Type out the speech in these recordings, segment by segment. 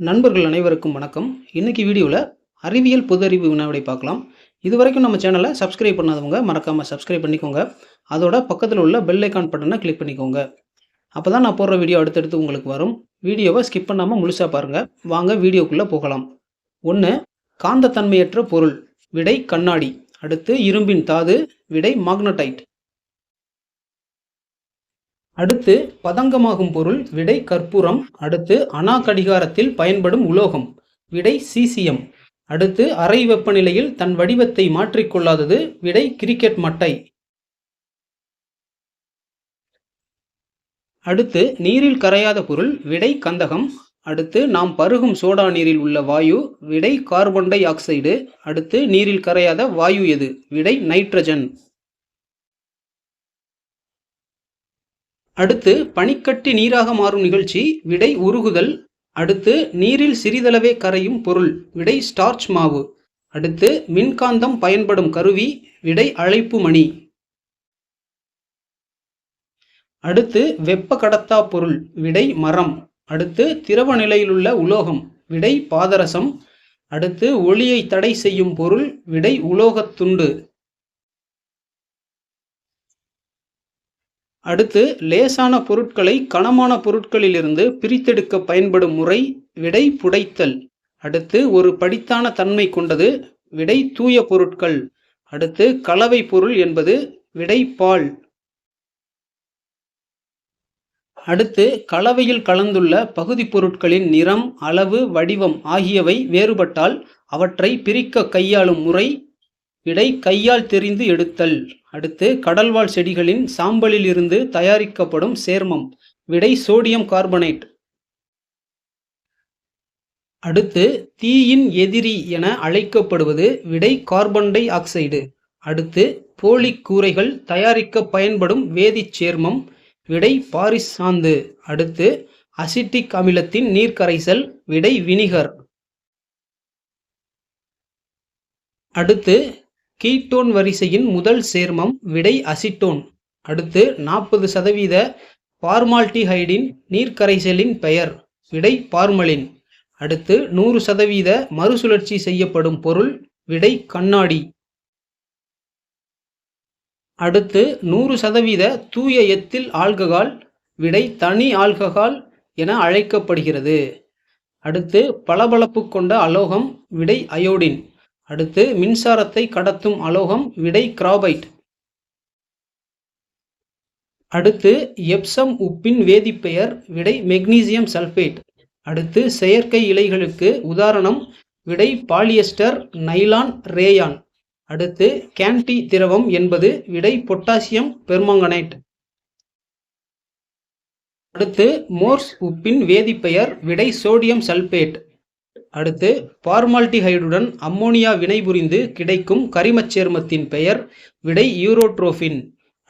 நண்பர்கள் அனைவருக்கும் வணக்கம். இன்னைக்கு வீடியோவில் அறிவியல் பொது அறிவு வினாவிடை பார்க்கலாம். இது வரைக்கும் நம்ம சேனலை சப்ஸ்கிரைப் பண்ணாதவங்க மறக்காமல் சப்ஸ்கிரைப் பண்ணிக்கோங்க. அதோட பக்கத்தில் உள்ள பெல் ஐக்கான் பட்டனை கிளிக் பண்ணிக்கோங்க. அப்போ தான் நான் போடுற வீடியோ அடுத்தடுத்து உங்களுக்கு வரும். வீடியோவை ஸ்கிப் பண்ணாமல் முழுசாக பாருங்கள் வாங்க வீடியோக்குள்ளே போகலாம். ஒன்று காந்தத்தன்மையற்ற பொருள் விடை கண்ணாடி. அடுத்து இரும்பின் தாது விடை மாக்னடைட் அடுத்து பதங்கமாகும் பொருள் விடை கற்பூரம். அடுத்து அணா கடிகாரத்தில் பயன்படும் உலோகம் விடை சீசியம். அடுத்து அறை வெப்பநிலையில் தன் வடிவத்தை மாற்றிக்கொள்ளாதது விடை கிரிக்கெட் மட்டை. அடுத்து நீரில் கரையாத பொருள் விடை கந்தகம். அடுத்து நாம் பருகும் சோடா நீரில் உள்ள வாயு விடை கார்பன் டை ஆக்சைடு. அடுத்து நீரில் கரையாத வாயு எது விடை நைட்ரஜன். அடுத்து பனிக்கட்டி நீராக மாறும் நிகழ்ச்சி விடை உருகுதல் அடுத்து நீரில் சிறிதளவே கரையும் பொருள் விடை ஸ்டார்ச் மாவு அடுத்து மின்காந்தம் பயன்படும் கருவி விடை அழைப்பு மணி. அடுத்து வெப்ப கடத்தா பொருள் விடை மரம் அடுத்து திரவ நிலையிலுள்ள உலோகம் விடை பாதரசம் அடுத்து ஒளியை தடை செய்யும் பொருள் விடை உலோகத்துண்டு அடுத்து லேசான பொருட்களை கனமான பொருட்களிலிருந்து பிரித்தெடுக்க பயன்படும் முறை விடை புடைத்தல். அடுத்து ஒரு படித்தான தன்மை கொண்டது விடை தூய பொருட்கள். அடுத்து கலவை பொருள் என்பது விடை பால். அடுத்து கலவையில் கலந்துள்ள பகுதி பொருட்களின் நிறம் அளவு வடிவம் ஆகியவை வேறுபட்டால் அவற்றை பிரிக்க கையாளும் முறை விடை கையால் தெரிந்து எடுத்தல். அடுத்து கடல்வாழ் செடிகளின் சாம்பலில் இருந்து தயாரிக்கப்படும் சேர்மம். விடை சோடியம் கார்பனேட். அடுத்து தீயின் எதிரி என அழைக்கப்படுவது விடை கார்பன் டை ஆக்சைடு. அடுத்து போலிக் கூரைகள் தயாரிக்க பயன்படும் வேதிச் சேர்மம். விடை பாரிஸ் சாந்து. அடுத்து அசிட்டிக் அமிலத்தின் நீர்க்கரைசல். விடை வினிகர். அடுத்து கீட்டோன் வரிசையின் முதல் சேர்மம் விடை அசிட்டோன். அடுத்து நாற்பது சதவீத பார்மால்டிஹைடின் நீர்க்கரைசலின் பெயர் விடை பார்மலின். அடுத்து நூறு சதவீத மறுசுழற்சி செய்யப்படும் பொருள் விடை கண்ணாடி. அடுத்து நூறு சதவீத தூய எத்தில் ஆல்கஹால் விடை தனி ஆல்கஹால் என அழைக்கப்படுகிறது. அடுத்து பளபளப்பு கொண்ட அலோகம் விடை அயோடின். அடுத்து மின்சாரத்தை கடத்தும் அலோகம் விடை கிராபைட். அடுத்து எப்சம் உப்பின் வேதிப்பெயர் விடை மெக்னீசியம் சல்பேட். அடுத்து செயற்கை இலைகளுக்கு உதாரணம் விடை பாலியஸ்டர் நைலான் ரேயான். அடுத்து கேன்டி திரவம் என்பது விடை பொட்டாசியம் பெர்மாங்கனேட். அடுத்து மோர்ஸ் உப்பின் வேதிப்பெயர் விடை சோடியம் சல்பேட். அடுத்து பார்மால்டிஹைடுடன் அம்மோனியா வினைபுரிந்து கிடைக்கும் கரிமச் சேர்மத்தின் பெயர் விடை யூரோட்ரோஃபின்.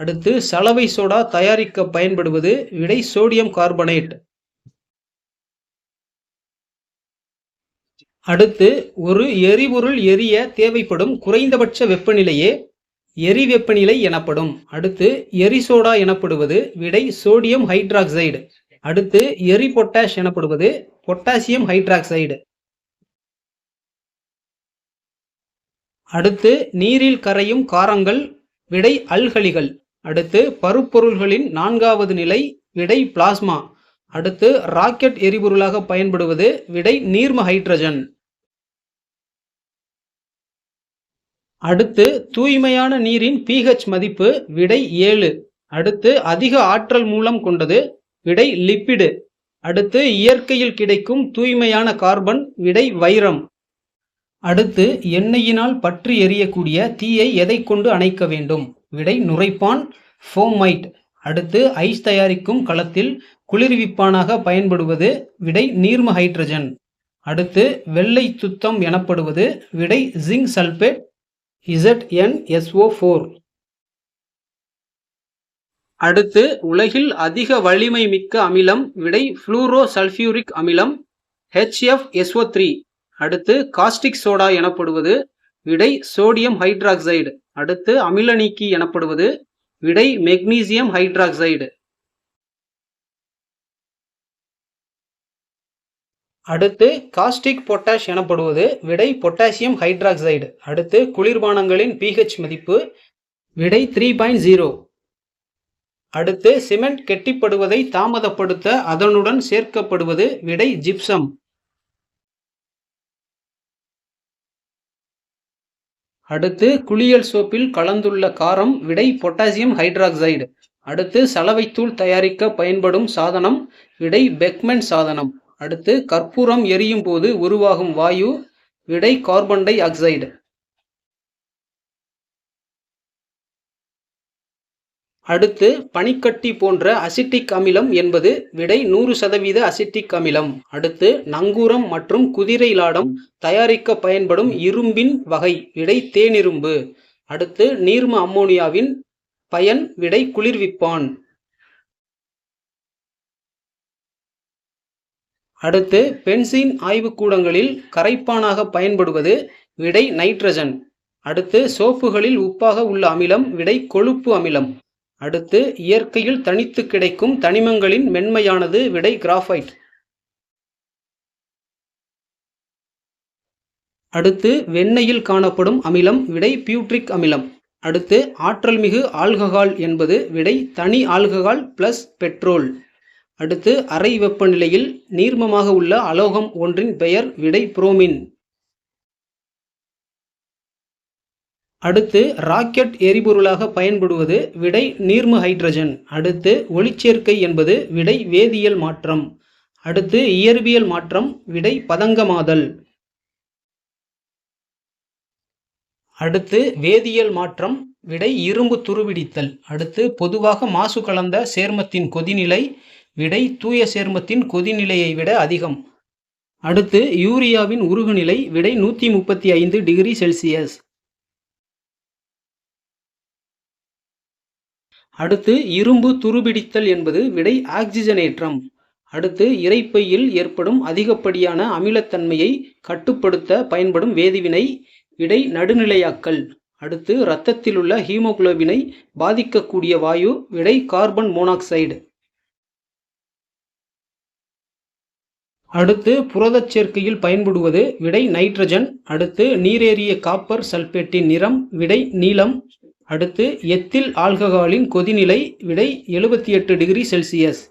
அடுத்து சலவை சோடா தயாரிக்க பயன்படுவது விடை சோடியம் கார்பனேட். அடுத்து ஒரு எரிபொருள் எரிய தேவைப்படும் குறைந்தபட்ச வெப்பநிலையே எரி வெப்பநிலை எனப்படும். அடுத்து எரிசோடா எனப்படுவது விடை சோடியம் ஹைட்ராக்சைடு. அடுத்து எரி பொட்டாஷ் எனப்படுவது பொட்டாசியம் ஹைட்ராக்சைடு. அடுத்து நீரில் கரையும் காரங்கள் விடை அல்கலிகள். அடுத்து பருப்பொருள்களின் நான்காவது நிலை விடை பிளாஸ்மா. அடுத்து ராக்கெட் எரிபொருளாக பயன்படுவது விடை நீர்ம ஹைட்ரஜன். அடுத்து தூய்மையான நீரின் பிஹெச் மதிப்பு விடை ஏழு. அடுத்து அதிக ஆற்றல் மூலம் கொண்டது விடை லிப்பிடு. அடுத்து இயற்கையில் கிடைக்கும் தூய்மையான கார்பன் விடை வைரம். அடுத்து எண்ணெயினால் பற்றி எரியக்கூடிய தீயை எதை கொண்டு அணைக்க வேண்டும்? விடை நுரைப்பான் ஃபோமைட் அடுத்து ஐஸ் தயாரிக்கும் களத்தில் குளிர்விப்பானாக பயன்படுவது? விடை நீர்ம ஹைட்ரஜன். அடுத்து வெள்ளை சுத்தம் எனப்படுவது? விடை ஜிங்க் சல்பேட் இசட்என்எஸ்ஓ ஃபோர். அடுத்து உலகில் அதிக வலிமை மிக்க அமிலம் விடை ஃப்ளூரோ சல்ஃபியூரிக் அமிலம் ஹெச்எஃப்எஸ்ஓ த்ரீ. அடுத்து காஸ்டிக் சோடா எனப்படுவது விடை சோடியம் ஹைட்ராக்சைடு அடுத்து அமில நீக்கி எனப்படுவது விடை மெக்னீசியம் ஹைட்ராக்சைடு அடுத்து காஸ்டிக் பொட்டாஷ் எனப்படுவது விடை பொட்டாசியம் ஹைட்ராக்சைடு அடுத்து குளிர்பானங்களின் பிஹெச் மதிப்பு விடை த்ரீ பாயிண்ட் ஜீரோ அடுத்து சிமெண்ட் கெட்டிப்படுவதை தாமதப்படுத்த அதனுடன் சேர்க்கப்படுவது விடை ஜிப்சம் அடுத்து குளியல் சோப்பில் கலந்துள்ள காரம் விடை பொட்டாசியம் ஹைட்ராக்சைடு. அடுத்து சலவைத்தூள் தயாரிக்க பயன்படும் சாதனம் விடை பெக்மென் சாதனம். அடுத்து கற்பூரம் எரியும் போது உருவாகும் வாயு விடை கார்பன் டை ஆக்சைடு. அடுத்து பனிக்கட்டி போன்ற அசிட்டிக் அமிலம் என்பது விடை நூறு சதவீத அசிட்டிக் அமிலம். அடுத்து நங்கூரம் மற்றும் குதிரை லாடம் தயாரிக்க பயன்படும் இரும்பின் வகை விடை தேனிரும்பு. அடுத்து நீர்ம அம்மோனியாவின் பயன் விடை குளிர்விப்பான். அடுத்து பென்சின் ஆய்வுக்கூடங்களில் கரைப்பானாக பயன்படுவது விடை நைட்ரஜன். அடுத்து சோப்புகளில் உப்பாக உள்ள அமிலம் விடை கொழுப்பு அமிலம். அடுத்து இயற்கையில் தனித்து கிடைக்கும் தனிமங்களின் மென்மையானது விடை கிராஃபைட் அடுத்து வெண்ணெயில் காணப்படும் அமிலம் விடை பியூட்ரிக் அமிலம். அடுத்து ஆற்றல் மிகு ஆல்கஹால் என்பது விடை தனி ஆல்கஹால் பிளஸ் பெட்ரோல். அடுத்து அறை வெப்பநிலையில் நீர்மமாக உள்ள அலோகம் ஒன்றின் பெயர் விடை புரோமின். அடுத்து ராக்கெட் எரிபொருளாக பயன்படுவது விடை நீர்ம ஹைட்ரஜன். அடுத்து ஒளிச்சேர்க்கை என்பது விடை வேதியியல் மாற்றம். அடுத்து இயற்பியல் மாற்றம் விடை பதங்கமாதல். அடுத்து வேதியியல் மாற்றம் விடை இரும்பு துருபிடித்தல். அடுத்து பொதுவாக மாசு கலந்த சேர்மத்தின் கொதிநிலை விடை தூய சேர்மத்தின் கொதிநிலையை விட அதிகம். அடுத்து யூரியாவின் உருகுநிலை விடை நூற்றி முப்பத்தி ஐந்து டிகிரி செல்சியஸ். அடுத்து இரும்பு துருபிடித்தல் என்பது விடை ஆக்சிஜனேற்றம். அடுத்து இறைப்பையில் ஏற்படும் அதிகப்படியான அமிலத்தன்மையை கட்டுப்படுத்த பயன்படும் வேதிவினை விடை நடுநிலையாக்கல். அடுத்து இரத்தத்தில் உள்ள ஹீமோகுளோபினை பாதிக்கக்கூடிய வாயு விடை கார்பன் மோனாக்சைடு. அடுத்து புரதச் சேர்க்கையில் பயன்படுவது விடை நைட்ரஜன். அடுத்து நீரேறிய காப்பர் சல்பேட்டின் நிறம் விடை நீலம் அடுத்து எத்தில் ஆல்கஹாலின் கொதிநிலை விடை எழுபத்தி எட்டு டிகிரி செல்சியஸ்.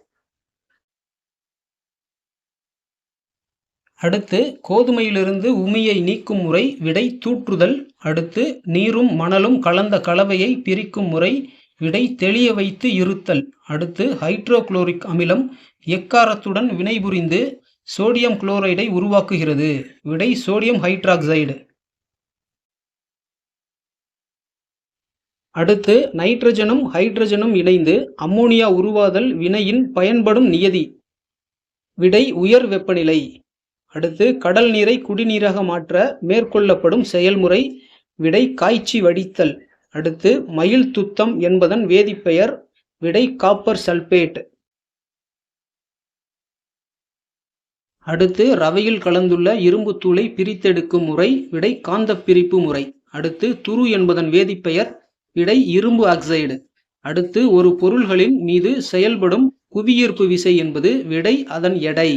அடுத்து கோதுமையிலிருந்து உமியை நீக்கும் முறை விடை தூற்றுதல். அடுத்து நீரும் மணலும் கலந்த கலவையை பிரிக்கும் முறை விடை தெளிய வைத்து இருத்தல். அடுத்து ஹைட்ரோகுளோரிக் அமிலம் எக்காரத்துடன் வினைபுரிந்து சோடியம் குளோரைடை உருவாக்குகிறது. விடை சோடியம் ஹைட்ராக்சைடு. அடுத்து நைட்ரஜனும் ஹைட்ரஜனும் இணைந்து அம்மோனியா உருவாதல் வினையின் பயன்படும் நியதி. விடை உயர் வெப்பநிலை. அடுத்து கடல் நீரை குடிநீராக மாற்ற மேற்கொள்ளப்படும் செயல்முறை. விடை காய்ச்சி வடித்தல். அடுத்து மயில் துத்தம் என்பதன் வேதிப்பெயர். விடை காப்பர் சல்பேட் அடுத்து ரவையில் கலந்துள்ள இரும்பு தூளை பிரித்தெடுக்கும் முறை. விடை காந்த பிரிப்பு முறை. அடுத்து துரு என்பதன் வேதிப்பெயர். விடை இரும்பு ஆக்சைடு. அடுத்து ஒரு பொருள்களின் மீது செயல்படும் புவியீர்ப்பு விசை என்பது விடை அதன் எடை.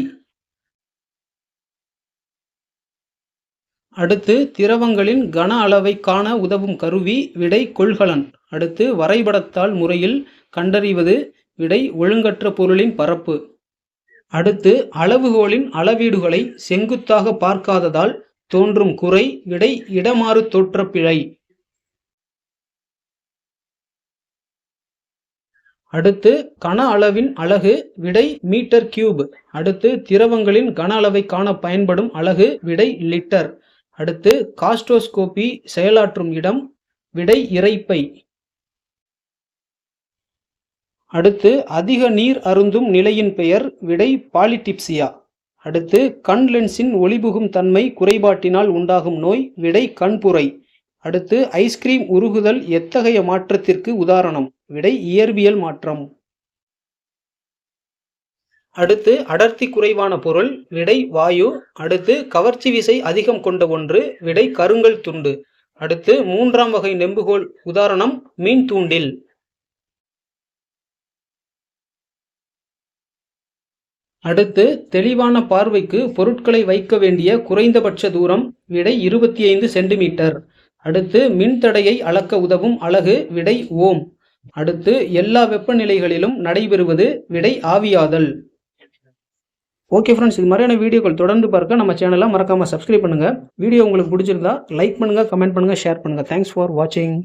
அடுத்து திரவங்களின் கன அளவை காண உதவும் கருவி விடை கொள்கலன். அடுத்து வரைபடத்தால் முறையில் கண்டறிவது விடை ஒழுங்கற்ற பொருளின் பரப்பு. அடுத்து அளவுகோலின் அளவீடுகளை செங்குத்தாக பார்க்காததால் தோன்றும் குறை விடை இடமாறு தோற்றப்பிழை அடுத்து கன அளவின் அலகு விடை மீட்டர் கியூப் அடுத்து திரவங்களின் கன அளவை காண பயன்படும் அலகு விடை லிட்டர் அடுத்து காஸ்டோஸ்கோபி செயலாற்றும் இடம் விடை இறைப்பை. அடுத்து அதிக நீர் அருந்தும் நிலையின் பெயர் விடை பாலிடிப்சியா அடுத்து கண் லென்ஸின் ஒளிபுகும் தன்மை குறைபாட்டினால் உண்டாகும் நோய் விடை கண்புரை. அடுத்து ஐஸ்கிரீம் உருகுதல் எத்தகைய மாற்றத்திற்கு உதாரணம்? விடை இயற்பியல் மாற்றம். அடுத்து அடர்த்தி குறைவான பொருள். விடை வாயு. அடுத்து கவர்ச்சி விசை அதிகம் கொண்ட ஒன்று. விடை கருங்கல் துண்டு. அடுத்து மூன்றாம் வகை நெம்புகோல் உதாரணம் மீன் தூண்டில். அடுத்து தெளிவான பார்வைக்கு பொருட்களை வைக்க வேண்டிய குறைந்தபட்ச தூரம். விடை இருபத்தி ஐந்து சென்டிமீட்டர். அடுத்து மின்தடையை அளக்க உதவும் அலகு விடை ஓம். அடுத்து எல்லா வெப்பநிலைகளிலும் நடைபெறுவது விடை ஆவியாதல். ஓகே ஃப்ரெண்ட்ஸ் இது மாதிரியான வீடியோக்கள் தொடர்ந்து பார்க்க நம்ம சேனலை மறக்காமல் சப்ஸ்கிரைப் பண்ணுங்கள் வீடியோ உங்களுக்கு பிடிச்சிருந்தா லைக் பண்ணுங்கள் கமெண்ட் பண்ணுங்கள் ஷேர் பண்ணுங்கள் தேங்க்ஸ் ஃபார் வாட்சிங்